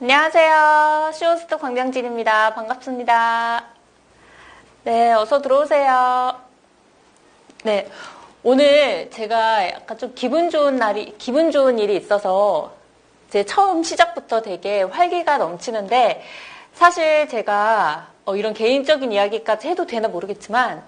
안녕하세요. 쇼호스트 광명진입니다. 반갑습니다. 네, 어서 들어오세요. 네, 오늘 제가 약간 좀 기분 좋은 날이, 기분 좋은 일이 있어서 제 처음 시작부터 되게 활기가 넘치는데 사실 제가 어, 이런 개인적인 이야기까지 해도 되나 모르겠지만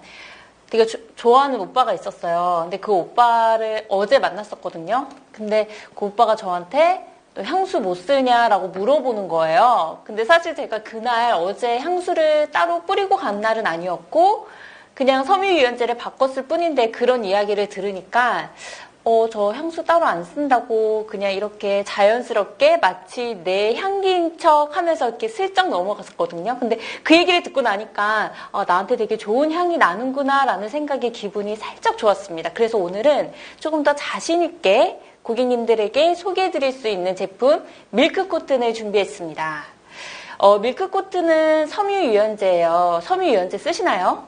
되게 조- 좋아하는 오빠가 있었어요. 근데 그 오빠를 어제 만났었거든요. 근데 그 오빠가 저한테 너 향수 못 쓰냐라고 물어보는 거예요. 근데 사실 제가 그날 어제 향수를 따로 뿌리고 간 날은 아니었고 그냥 섬유유연제를 바꿨을 뿐인데 그런 이야기를 들으니까 어, 저 향수 따로 안 쓴다고 그냥 이렇게 자연스럽게 마치 내 향기인 척 하면서 이렇게 슬쩍 넘어갔었거든요. 근데 그 얘기를 듣고 나니까 어, 나한테 되게 좋은 향이 나는구나 라는 생각에 기분이 살짝 좋았습니다. 그래서 오늘은 조금 더 자신있게 고객님들에게 소개해 드릴 수 있는 제품 밀크 코튼을 준비했습니다. 어, 밀크 코튼은 섬유 유연제예요. 섬유 유연제 쓰시나요?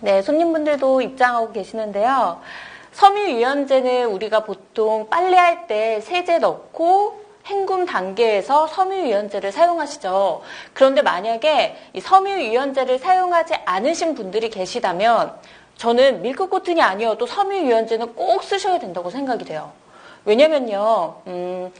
네, 손님분들도 입장하고 계시는데요. 섬유 유연제는 우리가 보통 빨래할 때 세제 넣고 헹굼 단계에서 섬유유연제를 사용하시죠. 그런데 만약에 이 섬유유연제를 사용하지 않으신 분들이 계시다면 저는 밀크 코튼이 아니어도 섬유 유연제는 꼭 쓰셔야 된다고 생각이 돼요. 왜냐면요, 음,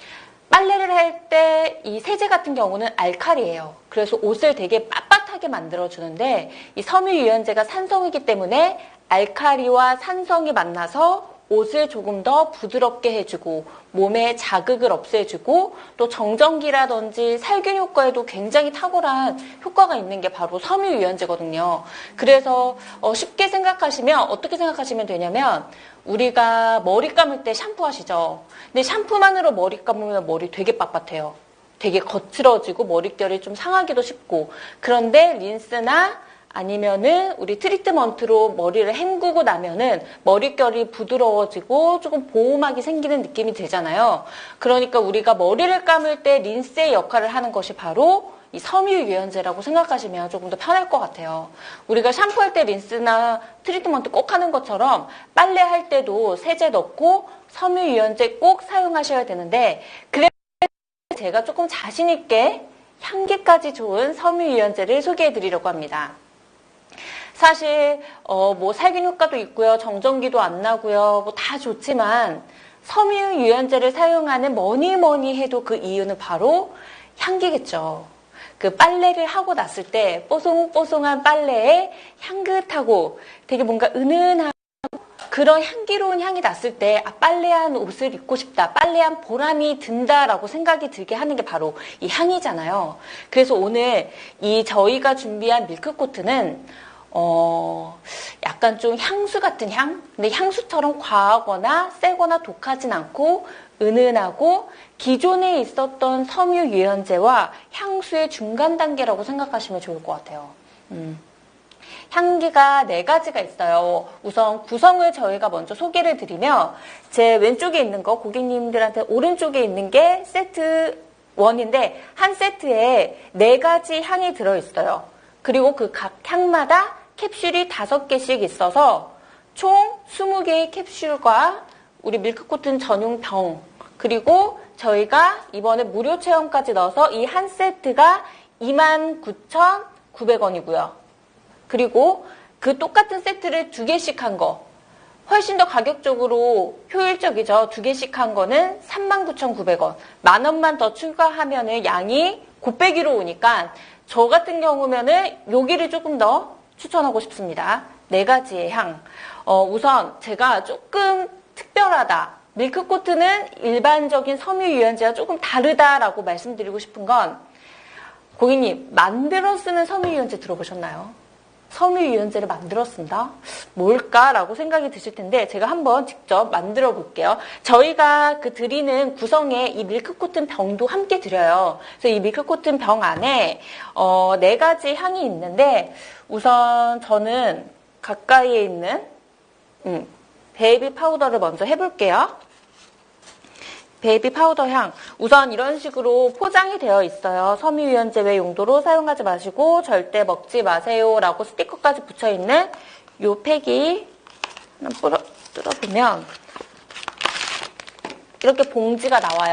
빨래를 할 때 이 세제 같은 경우는 알칼리예요. 그래서 옷을 되게 빳빳하게 만들어주는데 이 섬유 유연제가 산성이기 때문에 알칼리와 산성이 만나서 옷을 조금 더 부드럽게 해주고 몸에 자극을 없애주고 또 정전기라든지 살균 효과에도 굉장히 탁월한 효과가 있는 게 바로 섬유 유연제거든요. 그래서 어, 쉽게 생각하시면 어떻게 생각하시면 되냐면 우리가 머리 감을 때 샴푸하시죠. 근데 샴푸만으로 머리 감으면 머리 되게 빳빳해요. 되게 거칠어지고 머릿결이 좀 상하기도 쉽고 그런데 린스나 아니면은 우리 트리트먼트로 머리를 헹구고 나면은 머릿결이 부드러워지고 조금 보호막이 생기는 느낌이 되잖아요. 그러니까 우리가 머리를 감을 때 린스의 역할을 하는 것이 바로 이 섬유 유연제라고 생각하시면 조금 더 편할 것 같아요. 우리가 샴푸할 때 린스나 트리트먼트 꼭 하는 것처럼 빨래 할 때도 세제 넣고 섬유 유연제 꼭 사용하셔야 되는데 그래서 제가 조금 자신 있게 향기까지 좋은 섬유 유연제를 소개해 드리려고 합니다. 사실 어, 뭐 살균 효과도 있고요, 정전기도 안 나고요, 뭐 다 좋지만 섬유 유연제를 사용하는 뭐니 뭐니 해도 그 이유는 바로 향기겠죠. 그 빨래를 하고 났을 때 뽀송뽀송한 빨래에 향긋하고 되게 뭔가 은은한 그런 향기로운 향이 났을 때 아, 빨래한 옷을 입고 싶다, 빨래한 보람이 든다라고 생각이 들게 하는 게 바로 이 향이잖아요. 그래서 오늘 이 저희가 준비한 밀크 코트는 어, 약간 좀 향수 같은 향? 근데 향수처럼 과하거나 세거나 독하진 않고 은은하고 기존에 있었던 섬유 유연제와 향수의 중간 단계라고 생각하시면 좋을 것 같아요. 음. 향기가 네 가지가 있어요. 우선 구성을 저희가 먼저 소개를 드리면 제 왼쪽에 있는 거 고객님들한테 오른쪽에 있는 게 세트 1인데 한 세트에 네 가지 향이 들어있어요. 그리고 그 각 향마다 캡슐이 다섯 개씩 있어서 총 20개의 캡슐과 우리 밀크코튼 전용 병 그리고 저희가 이번에 무료 체험까지 넣어서 이 한 세트가 29,900원이고요. 그리고 그 똑같은 세트를 두 개씩 한 거. 훨씬 더 가격적으로 효율적이죠. 두 개씩 한 거는 39,900원. 만 원만 더 추가하면은 양이 곱빼기로 오니까 저 같은 경우면은 여기를 조금 더 추천하고 싶습니다. 네 가지의 향. 어, 우선 제가 조금 특별하다. 밀크코트는 일반적인 섬유 유연제와 조금 다르다라고 말씀드리고 싶은 건 고객님 만들어 쓰는 섬유 유연제 들어보셨나요? 섬유유연제를 만들어 쓴다? 뭘까라고 생각이 드실 텐데 제가 한번 직접 만들어 볼게요. 저희가 그 드리는 구성에 이 밀크코튼 병도 함께 드려요. 그래서 이 밀크코튼 병 안에 어, 네 가지 향이 있는데 우선 저는 가까이에 있는 음, 베이비 파우더를 먼저 해볼게요. 베이비 파우더 향. 우선 이런 식으로 포장이 되어 있어요. 섬유유연제 외 용도로 사용하지 마시고 절대 먹지 마세요. 라고 스티커까지 붙여 있는 요 팩이 뿌려, 뜯어보면 이렇게 봉지가 나와요.